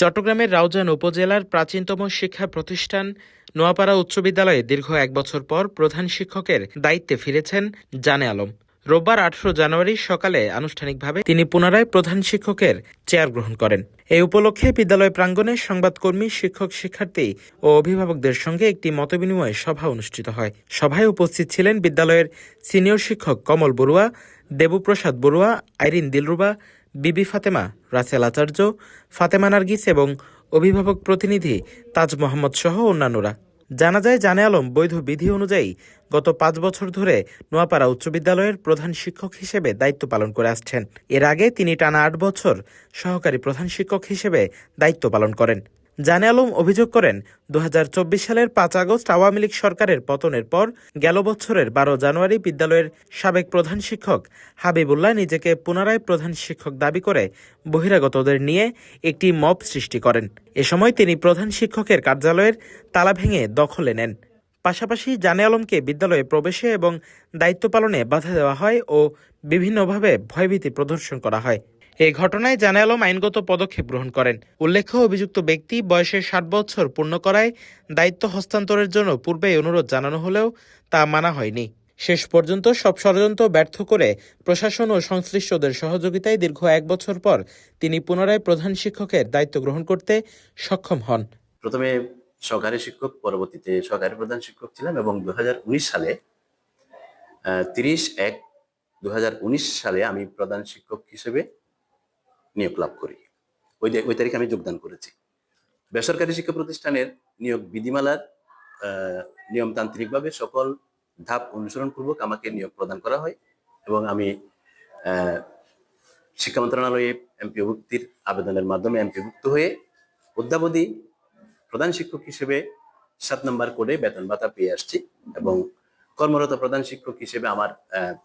চট্টগ্রামের রাউজান উপজেলার প্রাচীনতম শিক্ষা প্রতিষ্ঠান নোয়াপাড়া উচ্চ বিদ্যালয়ে দীর্ঘ এক বছর পর প্রধান শিক্ষকের দায়িত্বে ফিরেছেন জানে আলম। রোববার আঠারো জানুয়ারি সকালে আনুষ্ঠানিকভাবে তিনি পুনরায় প্রধান শিক্ষকের চেয়ার গ্রহণ করেন। এই উপলক্ষে বিদ্যালয় প্রাঙ্গণে সংবাদকর্মী, শিক্ষক, শিক্ষার্থী ও অভিভাবকদের সঙ্গে একটি মতবিনিময় সভা অনুষ্ঠিত হয়। সভায় উপস্থিত ছিলেন বিদ্যালয়ের সিনিয়র শিক্ষক কমল বড়ুয়া, দেবপ্রসাদ বড়ুয়া, আইরিন দিলরুবা বিবি ফাতেমা, রাসেল আচার্য, ফাতেমা নার্গিস এবং অভিভাবক প্রতিনিধি তাজ মোহাম্মদ সহ অন্যান্যরা। জানা যায়, জানে আলম বৈধ বিধি অনুযায়ী গত পাঁচ বছর ধরে নোয়াপাড়া উচ্চ বিদ্যালয়ের প্রধান শিক্ষক হিসেবে দায়িত্ব পালন করে আসছেন। এর আগে তিনি টানা আট বছর সহকারী প্রধান শিক্ষক হিসেবে দায়িত্ব পালন করেন। জানে আলম অভিযোগ করেন দু হাজার চব্বিশ সালের পাঁচ আগস্ট আওয়ামী লীগ সরকারের পতনের পর গেল বছরের বারো জানুয়ারি বিদ্যালয়ের সাবেক প্রধান শিক্ষক হাবিবুল্লাহ নিজেকে পুনরায় প্রধান শিক্ষক দাবি করে বহিরাগতদের নিয়ে একটি মব সৃষ্টি করেন। এ সময় তিনি প্রধান শিক্ষকের কার্যালয়ের তালা ভেঙে দখলে নেন। পাশাপাশি জানে আলমকে বিদ্যালয়ে প্রবেশে এবং দায়িত্ব পালনে বাধা দেওয়া হয় ও বিভিন্নভাবে ভয়ভীতি প্রদর্শন করা হয়। এই ঘটনায় জানে আলম আইনগত পদক্ষেপ গ্রহণ করেন। উল্লেখ্য, অভিযুক্ত ব্যক্তি বয়সের ষাট বছর পূর্ণ করায় দায়িত্ব হস্তান্তরের জন্য পূর্বেই অনুরোধ জানানো হলেও তা মানা হয়নি। শেষ পর্যন্ত সব ষড়যন্ত্র ব্যর্থ করে প্রশাসন ও সংশ্লিষ্টদের সহযোগিতায় দীর্ঘ এক বছর পর তিনি পুনরায় প্রধান শিক্ষকের দায়িত্ব গ্রহণ করতে সক্ষম হন। প্রথমে সহকারী শিক্ষক, পরবর্তীতে সহকারী প্রধান শিক্ষক ছিলাম এবং দু হাজার উনিশ সালে তিরিশ এক দু সালে আমি প্রধান শিক্ষক হিসেবে নিয়োগ লাভ করি। ওই ওই তারিখে আমি যোগদান করেছি। বেসরকারি শিক্ষা প্রতিষ্ঠানের নিয়োগ বিধিমালার নিয়মতান্ত্রিকভাবে সকল ধাপ অনুসরণ পূর্বক আমাকে নিয়োগ প্রদান করা হয় এবং আমি শিক্ষা মন্ত্রণালয়ে এমপিভুক্তির আবেদনের মাধ্যমে এমপিভুক্ত হয়ে অদ্যাবধি প্রধান শিক্ষক হিসেবে সাত নম্বর কোডে বেতন ভাতা পেয়ে আসছি এবং কর্মরত প্রধান শিক্ষক হিসেবে আমার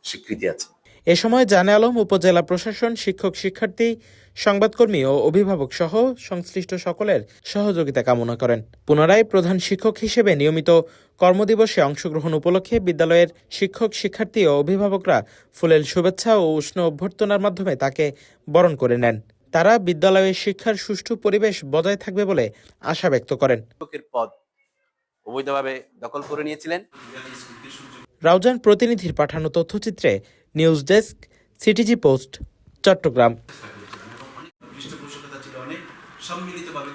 স্বীকৃতি আছে। এ সময় জানে আলম উপজেলা প্রশাসন শিক্ষক শিক্ষার্থী সংবাদকর্মী ও অভিভাবক সহ সংশ্লিষ্ট সকলের সহযোগিতা কামনা করেন। পুনরায় প্রধান শিক্ষক হিসেবে নিয়মিত কর্মদিবসে অংশগ্রহণ উপলক্ষে বিদ্যালয়ের শিক্ষক শিক্ষার্থী ও অভিভাবকরা ফুলেল শুভেচ্ছা ও উষ্ণ অভ্যর্থনার মাধ্যমে তাকে বরণ করে নেন। তারা বিদ্যালয়ে শিক্ষার সুষ্ঠু পরিবেশ বজায় থাকবে বলে আশা ব্যক্ত করেন। পদ অবৈধভাবে দখল করে নিয়েছিলেন। রাউজান প্রতিনিধির পাঠানো তথ্যচিত্রে news desk CTG post Chattogram. সম্মিলিতভাবে